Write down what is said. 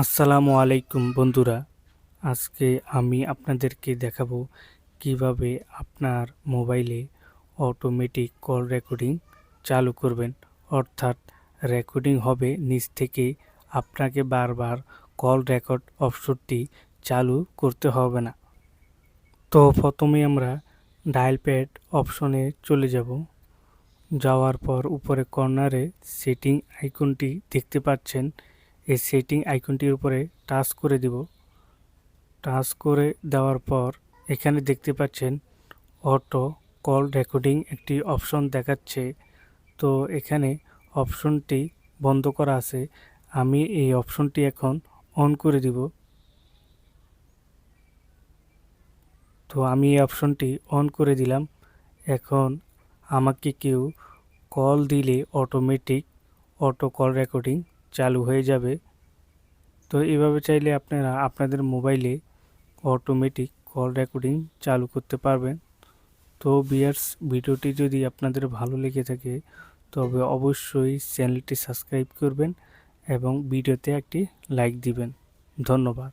আসসালামু আলাইকুম বন্ধুরা। আজকে আমি আপনাদেরকে দেখাবো কীভাবে আপনার মোবাইলে অটোমেটিক কল রেকর্ডিং চালু করবেন। অর্থাৎ রেকর্ডিং হবে নিচ থেকে আপনাকে বারবার কল রেকর্ড অপশনটি চালু করতে হবে না। তো প্রথমে আমরা ডায়াল প্যাড অপশনে চলে যাব। যাওয়ার পর উপরে কর্নারে সেটিং আইকনটি দেখতে পাচ্ছেন। এই সেটিং আইকনটির উপরে টাচ করে দিব। টাচ করে দেওয়ার পর এখানে দেখতে পাচ্ছেন অটো কল রেকর্ডিং একটি অপশন দেখাচ্ছে। তো এখানে অপশনটি বন্ধ করা আছে। আমি এই অপশনটি এখন অন করে দিব। তো আমি এই অপশনটি অন করে দিলাম। এখন আমাকে কেউ কল দিলে অটোমেটিক অটো কল রেকর্ডিং চালু হয়ে যাবে। তো এভাবে চাইলে আপনারা আপনাদের মোবাইলে অটোমেটিক কল রেকর্ডিং চালু করতে পারবেন। তো বিয়ার্স ভিডিওটি যদি আপনাদের ভালো লেগে থাকে, তবে অবশ্যই চ্যানেলটি সাবস্ক্রাইব করবেন এবং ভিডিওতে একটি লাইক দিবেন। ধন্যবাদ।